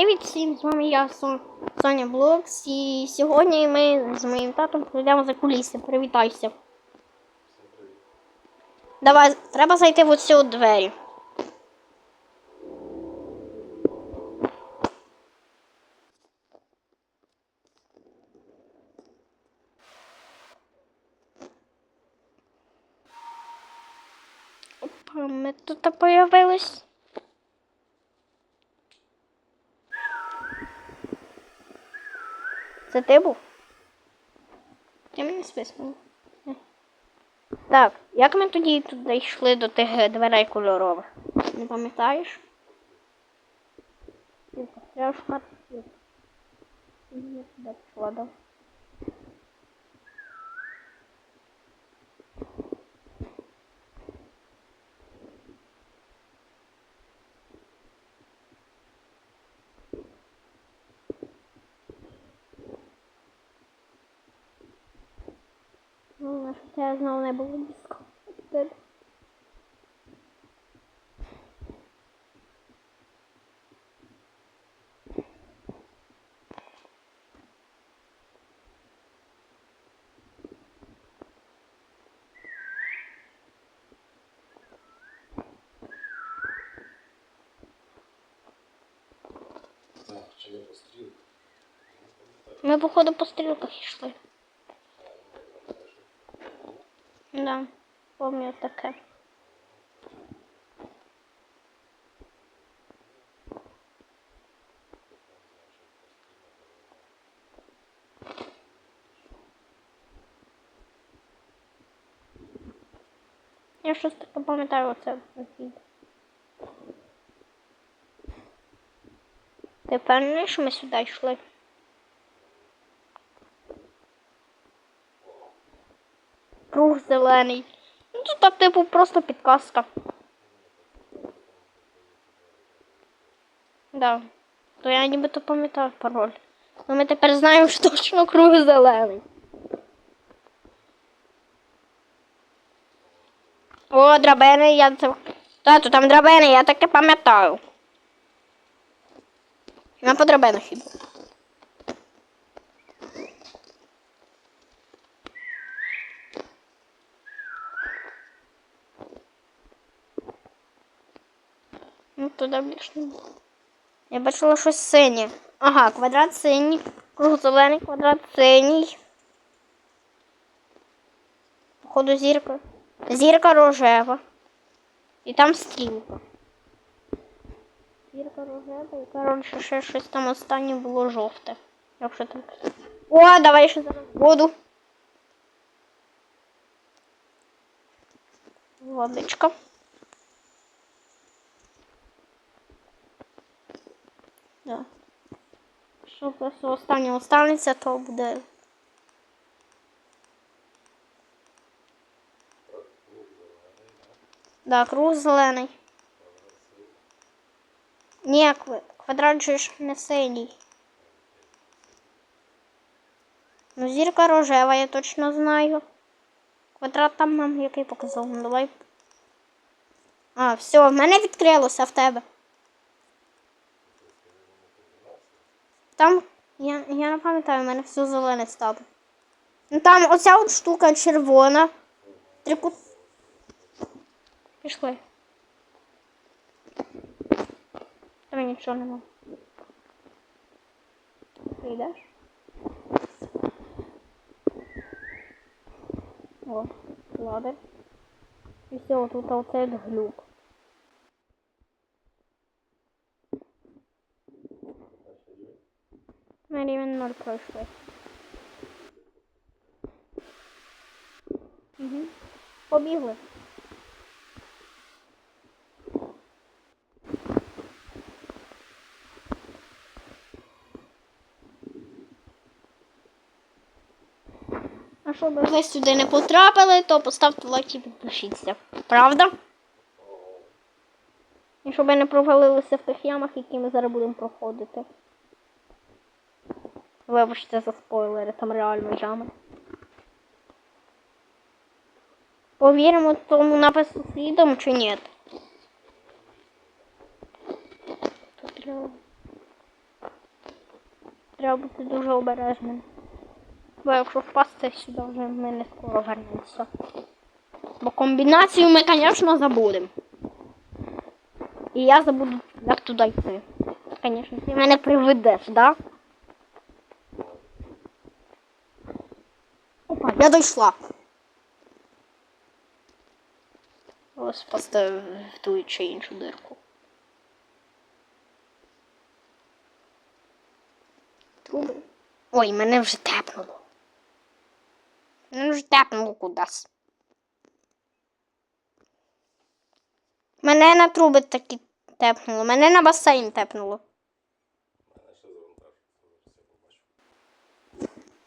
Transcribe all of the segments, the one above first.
Привіт всім, з вами я Сон- Соня Блокс. І сьогодні ми з моїм татом прийдемо за куліси. Привітайся. Давай, треба зайти в от двері. Опа, ми тут появились. Це ти був? Я мені списнув. Так, як ми тоді туди йшли до тих дверей кольорових? Не пам'ятаєш? Треба шмат. Я сюди пішла, да. Щоб це знову не було близько. Я? Ми, походу, по стрілках йшли. Да, пам'ятаю таке. Я щось таке пам'ятаю оце. оці. Ти впевнений, що ми сюди йшли? Круг зелений. Ну тут так типу просто підказка. Да. То я нібито пам'ятаю пароль. Ну ми тепер знаємо, що точно круг зелений. О, драбини, я це. Тату, там драбини, я таке пам'ятаю. Я по драбинах іду. Туди більше. Я бачила щось синє. Ага, квадрат синій, круг зелений, квадрат синій. Походу зірка. Зірка рожева. І там стрілка. Зірка рожева і коротше ще щось там останнє було жовте. Якщо так. О, давай ще зараз воду. Водичка. Да. Що просто останнє останеться, то буде. Да, круг зелений. Ні, квадрат же ж не синій. Ну, зірка рожева, я точно знаю. Квадрат там нам який показав. Ну, давай. А, все, в мене відкрилося в тебе. Там, я, я не пам'ятаю, в мене все зелене стало. Ну там оця от штука червона. Трикут. Пішли. Там нічого нема. Ти йдеш? О, ладно. І все, тут оцей глюк. На рівень 0 пройшли. Угу. Побігли. А щоб ви сюди не потрапили, то поставте лайк і підпишіться. Правда? І щоб ви не провалилися в тих ямах, які ми зараз будемо проходити. Вибачте за спойлери, там реально ями. Повіримо тому напису слідом чи ні? Треба. треба бути дуже обережним. Бо якщо впасти сюди, вже ми не скоро вернемося. Бо комбінацію ми, звісно, забудемо. І я забуду, як туди йти. Звісно, ти мене приведеш, да? Опа, я дійшла. Ось поставив в ту чи іншу дирку. Труби. Ой, мене вже тепнуло. Мене вже тепнуло кудись. Мене на труби таки тепнуло. Мене на басейн тепнуло.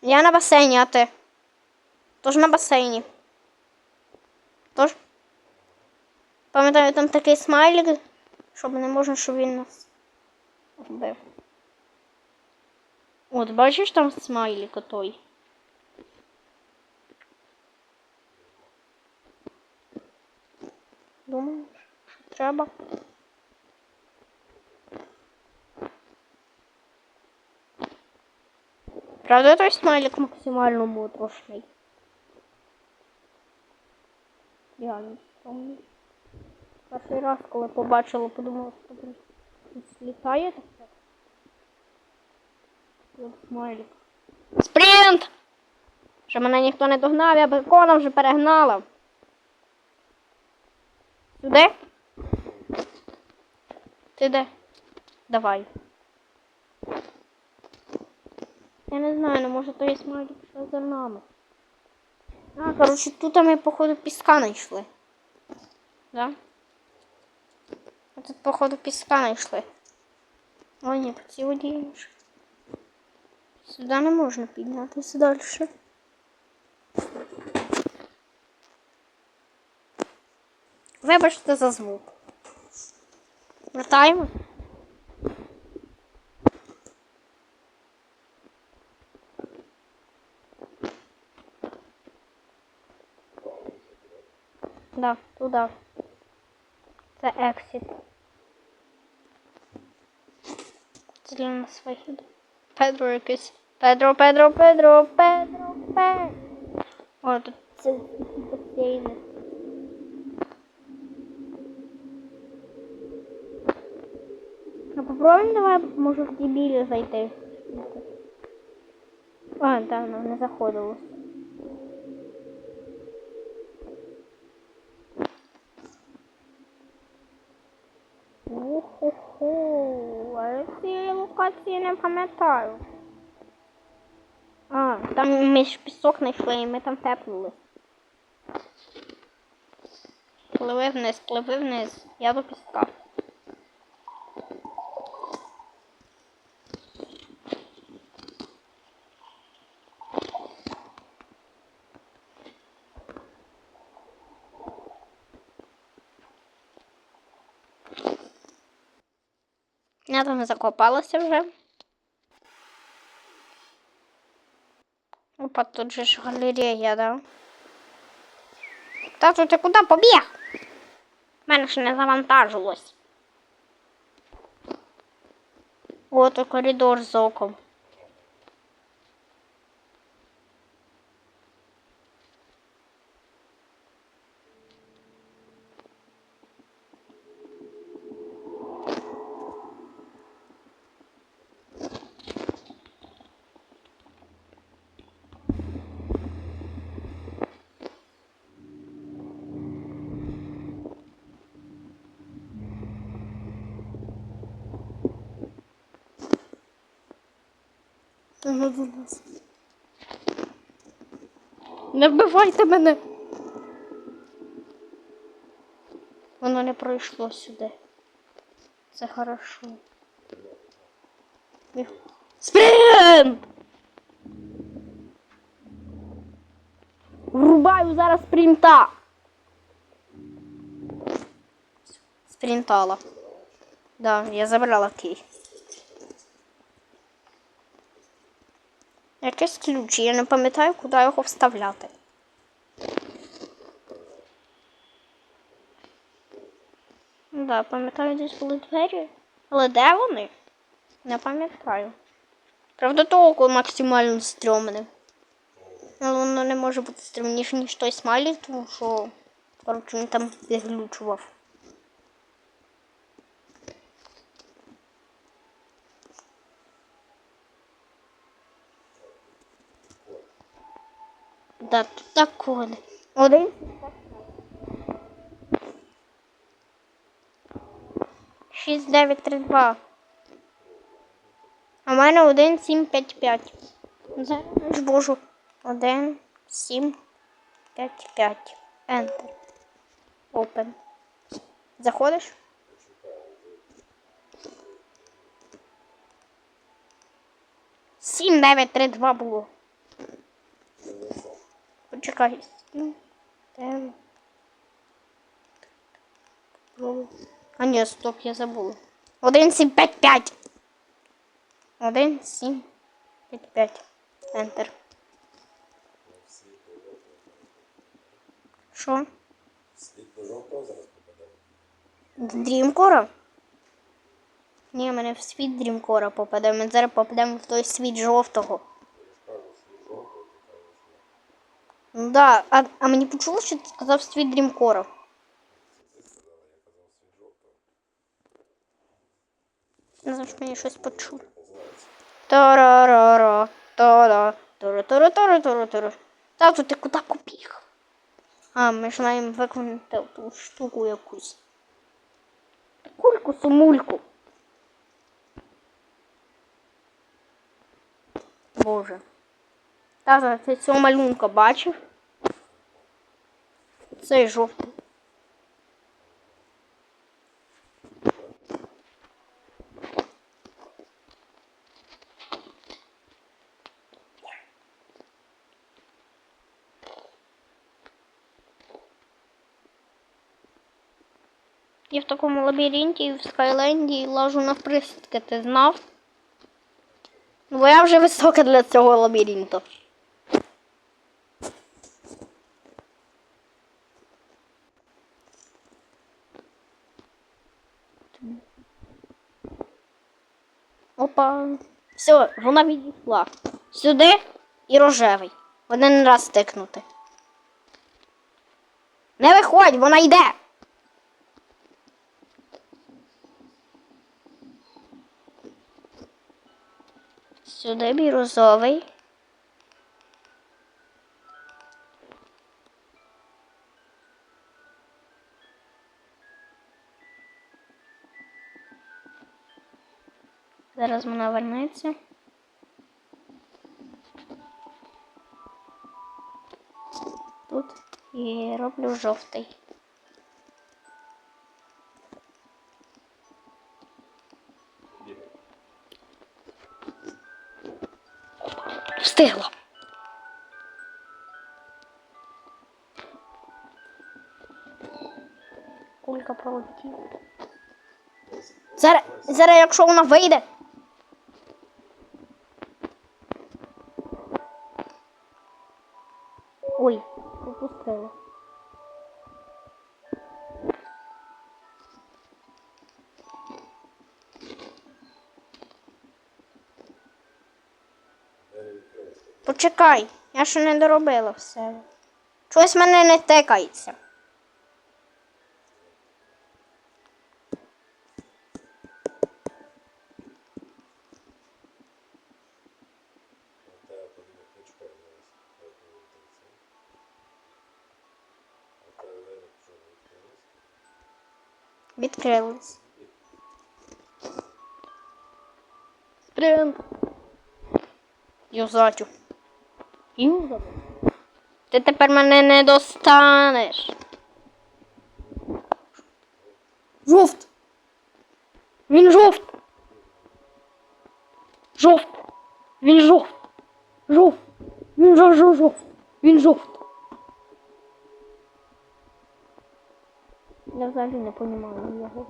Я на басейні, а ти? Тож на басейні. Тож. Пам'ятаю, там такий смайлик, щоб не можна, щоб він нас вбив. От, бачиш там смайлик отой? Думаєш, що треба? Правда, той смайлик максимально моторошний. Реально стрьомний. Перший раз, коли побачила, подумала, що тут літає таке. От смайлик. Спринт! Що мене ніхто не догнав, я бекона вже перегнала. Сюди? Ти де? Давай. Я не знаю, ну може той смайлик що за нами. А, коротше, тут ми, походу, піска знайшли. Да? А тут, походу, піска знайшли. О, ні, по цій воді інше. Сюди не можна піднятися далі. Вибачте за звук. Вертаємо. Да. Це exit. Це для нас вихід. Педро якийсь. Педро, Педро, Педро, Педро, Педро. О, тут це басейни. Ну попробуємо давай, може в ті білі зайти. А, так, ну не заходило. Уху, а я цієї локації не пам'ятаю. А, там ми ж пісок знайшли і ми там тепнули. Пливи вниз, пливи вниз. Я до піска. Я там закопалася вже. Опа, тут же ж галерея, да? Тату, ти куди побіг? Мене ж не завантажилось. О, тут коридор з оком. Ага, вилазь. Не вбивайте мене. Воно не пройшло сюди. Це хорошо. Спринт! Врубаю зараз спринта. Спринтала. Да, я забрала кей. Якийсь ключ, я не пам'ятаю, куди його вставляти. Да, пам'ятаю, десь були двері. Але де вони? Не пам'ятаю. Правда, толку максимально стрьомне. Але воно не може бути стрімніше, ніж той смайлі, тому що коротше, він там відглючував. Да, тут так коди. Один. Шість, дев'ять, три, два. А в мене один, сім, п'ять, п'ять. Зараз божу. Один, сім, п'ять, п'ять. Enter. Open. Заходиш? Сім, дев'ять, три, два було. Почекай. Сім, дев'ять. А ні, стоп, я забула. Один, сім, п'ять, п'ять. Один, сім, п'ять, п'ять. Enter. Що? Слід до жовтого зараз попаде. Дрімкора? Ні, мене в світ Дрімкора попаде. Ми зараз попадемо в той світ жовтого. Я ж кажу, слід жовтого, ти кажеш, ні. Ну да, а, а мені почуло, що ти сказав світ Дрімкора. Що мені щось. Називається. Тарарара, тара, тара, тара, тара, тара, тара. Тату, ти куди побіг? А, ми ж маємо виконати ту штуку якусь. Кульку сумульку. Боже. Тата, ти цього малюнка бачив? Цей жовтий. Я в такому лабіринті і в Скайленді лажу на присідки, ти знав? Бо я вже висока для цього лабіринту. Опа. Все, вона відійшла. Сюди і рожевий. Один раз стикнути. Не виходь, вона йде. Сюди бірузовий. Зараз вона вернеться. Тут і роблю жовтий. Встигла. Кулька пролетіла. Зараз, зараз, якщо вона вийде. Почекай, я ще не доробила все. Щось мене не тикається. Що відкрилися? Відкрились. Спринт. Юзачу. Юзачу. Ти тепер мене не достанеш. Жовт. Він жовт. Жовт. Він жовт. Жовт. Він жовт, жовт, жовт. Він жовт. Я взагалі не розумію його.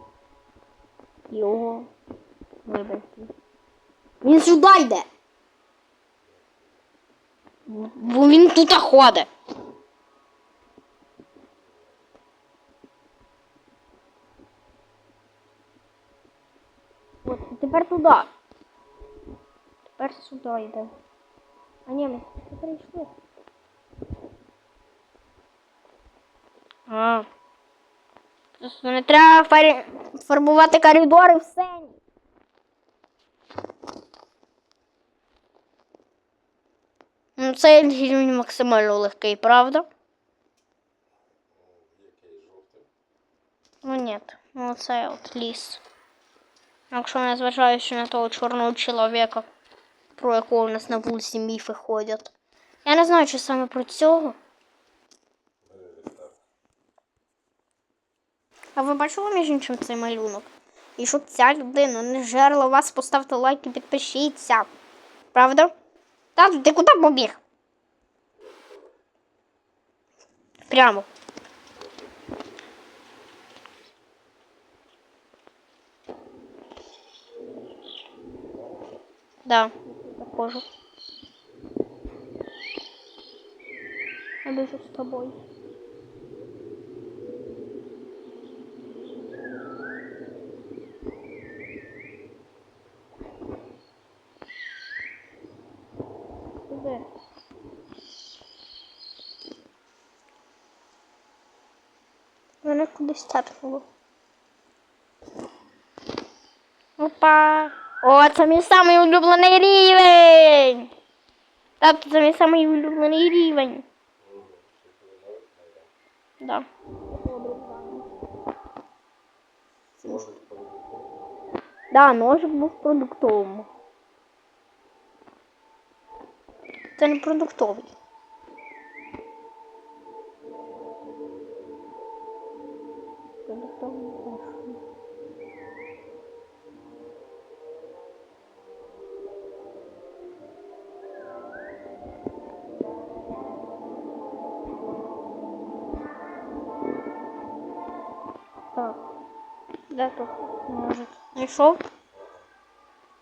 Його. Вибачте. Він сюди йде. Бо він тут ходить. От, тепер туди. Тепер сюди йде. А ні, ми прийшли. А. Просто не треба фарбувати коридори в сцені. Ну, цей рівень максимально легкий, правда? Ну, ні, ну це от ліс. Якщо не зважаючи на того чорного чоловіка, про якого у нас на вулиці міфи ходять. Я не знаю, чи саме про цього. А ви бачили між іншим цей малюнок? І щоб ця людина не жерла вас, поставте лайк і підпишіться. Правда? Тату, ти куди побіг? Прямо. Да, похоже. Я біжу с тобою. Куди? Кудись тапнуло. Опа! О, це мій самий улюблений рівень! Тобто це мій самий улюблений рівень. Да. Да, ножик був продуктовим. Це не продуктовий. Продуктовий нож. Так. Де тут ножик? Знайшов?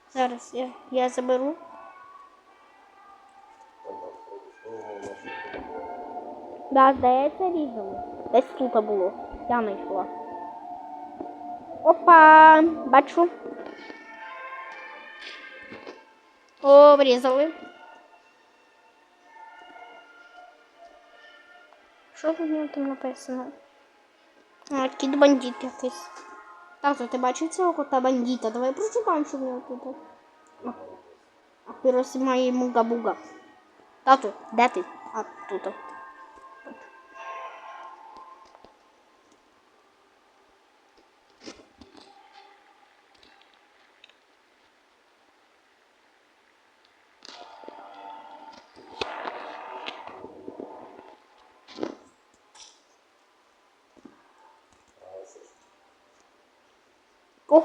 Зараз я, я заберу. Да, здається, різали. Десь тут було. Я знайшла. Опа! Бачу. О, врізали. Що тут в нього там написано? А, кіт бандит якийсь. Тато, ти бачив цього кота бандита? Давай прочитаємо, що в нього тут. А, а піросі має муга-буга. Тату, де ти? А, тут.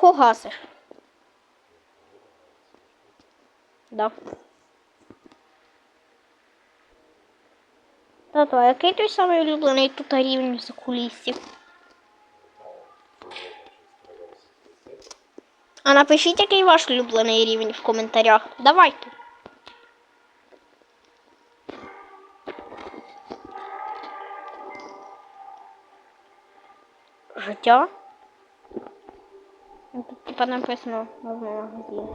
Кого гасиш? Да. Тато, а який той самий улюблений тут рівень за кулісів? А напишіть, який ваш улюблений рівень в коментарях. Давайте. Життя? Ну, Тут типа написано новий магазин.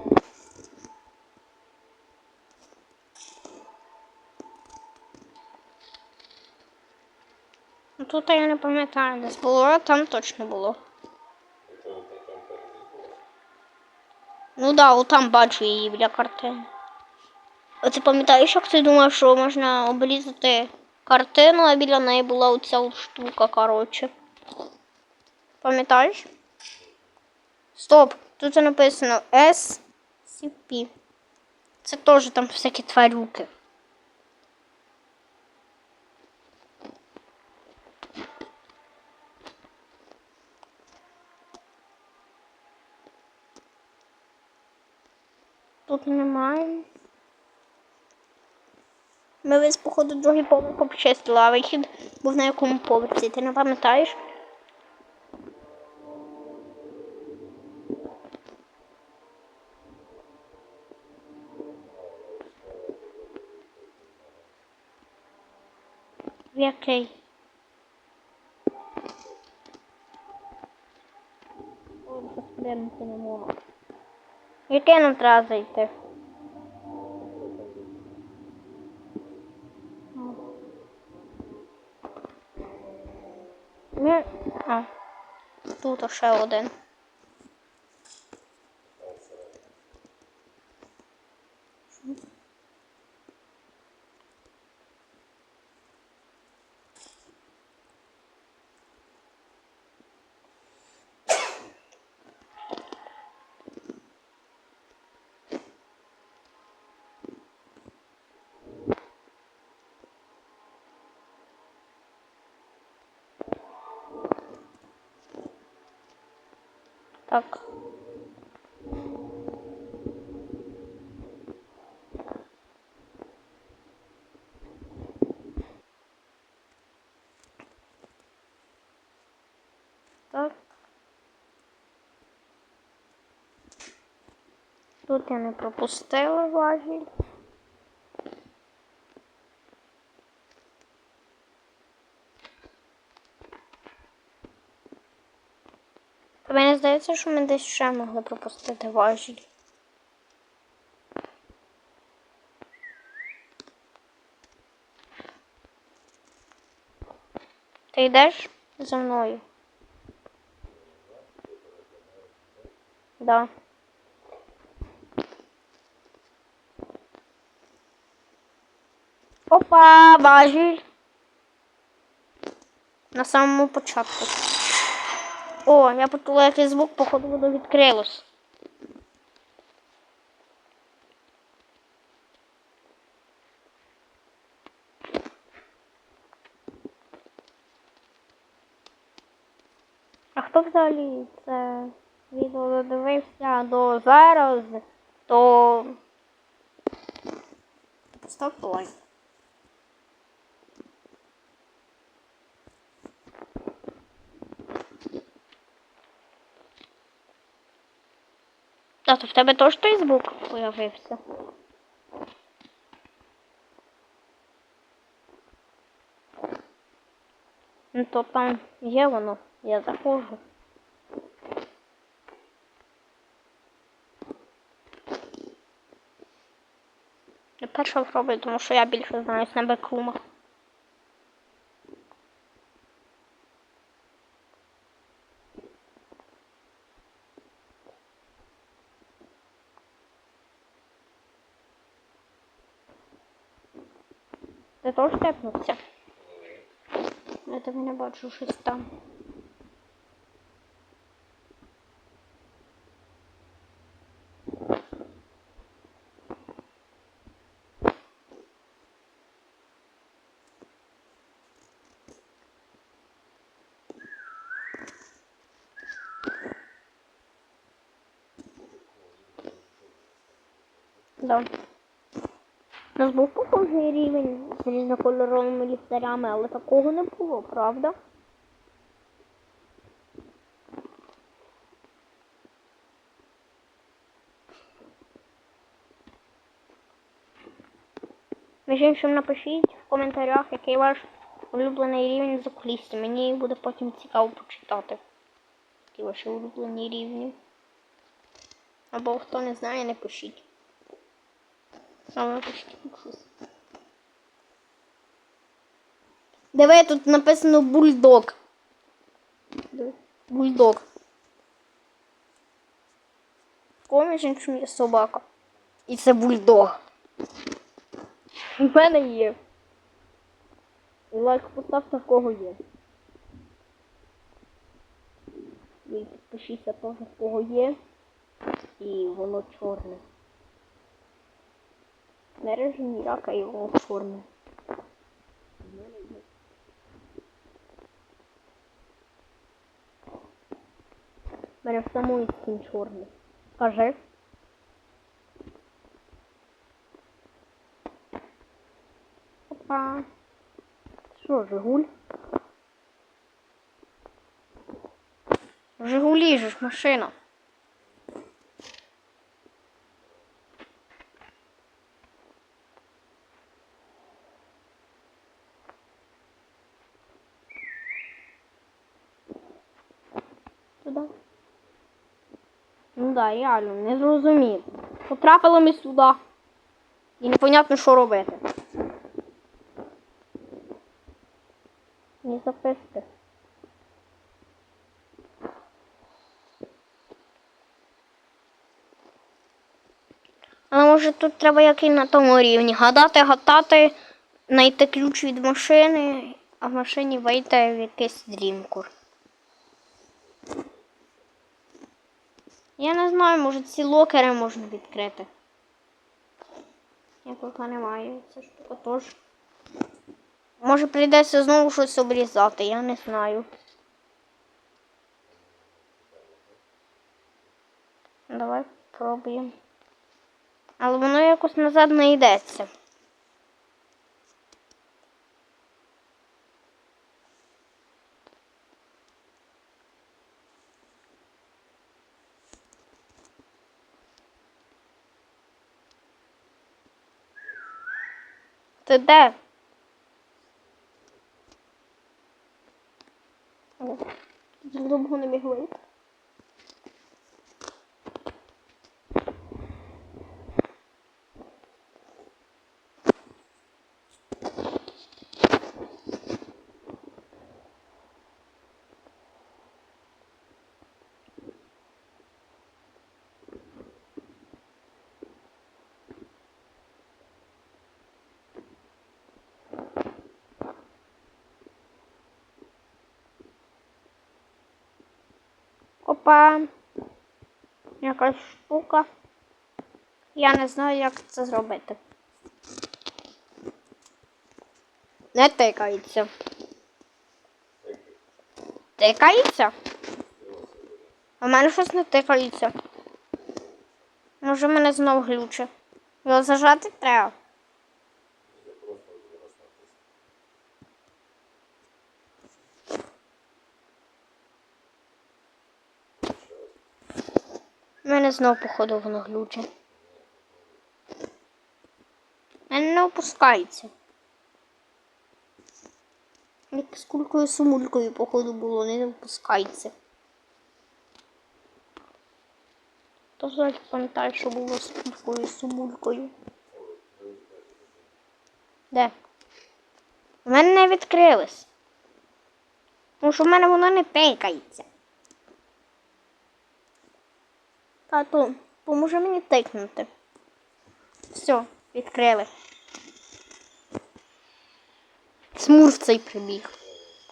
Ну тут я не пам'ятаю, десь було, там точно було. Ну да, от там бачу її біля картини. А ти пам'ятаєш, як ти думав, що можна обрізати картину, а біля неї була оця штука, коротше. Пам'ятаєш? Стоп! Тут написано SCP. Це теж там всякі тварюки. Тут немає. Ми весь, походу, другий поверх обчистили, а вихід був на якому поверсі. Ти не пам'ятаєш? Окей. Ой, розглянути не можу. Яке нам треба зайти? Ми... А, тут ще один. Thank you. Так. Так. Тут я не пропустила важіль. Мені здається, що ми десь ще могли пропустити важіль. Ти йдеш за мною? Да. Опа, важіль. На самому початку. О, я почула якийсь звук, походу воно відкрилось. А хто взагалі це відео додивився до зараз, то поставте лайк. А то в тебе теж той звук появився. Ну то там є воно, я заходжу. Я перша спробую, тому що я більше знаюсь на бекрумах. Ти теж тепнувся? Я тебе не бачу там. Да. У нас був похожий рівень з різнокольоровими ліхтарями, але такого не було, правда? Іншим напишіть в коментарях, який ваш улюблений рівень за кулісся. Мені буде потім цікаво почитати. Які ваші улюблені рівні. Або хто не знає, не пишіть. Саме напишіть щось. Диви, тут написано бульдог. Бульдог. Коміж іншим є собака. І це бульдог. У мене є. Лайк поставте, в кого є. І підпишіться теж, в кого є. І воно чорне. Мережені рака і воно чорне. Мене в самої скін чорний. Кажи. Опа. Що, Жигуль? Жигулі ж машина. Туди. Ну да, реально, не зрозуміло. Потрапили ми сюди. І непонятно, що робити. підписки. Але може тут треба як і на тому рівні. Гадати, гатати, знайти ключ від машини, а в машині вийти в якийсь дрімкур. Я не знаю, може ці локери можна відкрити. Я поки не маю, це отож. теж. Може прийдеться знову щось обрізати, я не знаю. Давай пробуємо. Але воно якось назад не йдеться. Ти де? О, тут довго не міг вийти. Опа. Якась штука. Я не знаю, як це зробити. Не тикається. Тикається? У мене щось не тикається. Може, мене знов глюче. Його зажати треба. Я просто один раз натисну. У мене знов, походу, воно глюче. Мене не опускається. Як з кулькою сумулькою, походу, було, не опускається. То завжди пам'ятаю, що було з кулькою сумулькою. Де? У мене не відкрилось. Тому що в мене воно не тикається. Тату, поможи мені тикнути. Все, відкрили. Смурф цей прибіг.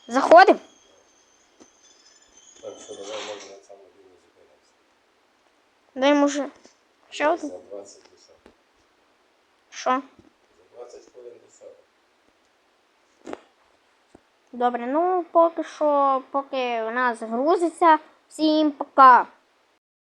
Заходимо? Так що давай може на цьому рівні зупинимося. Дай може. Один? За 20 десят. Що? За 20 хвилин десят. Добре, ну поки що, поки вона загрузиться, всім пока.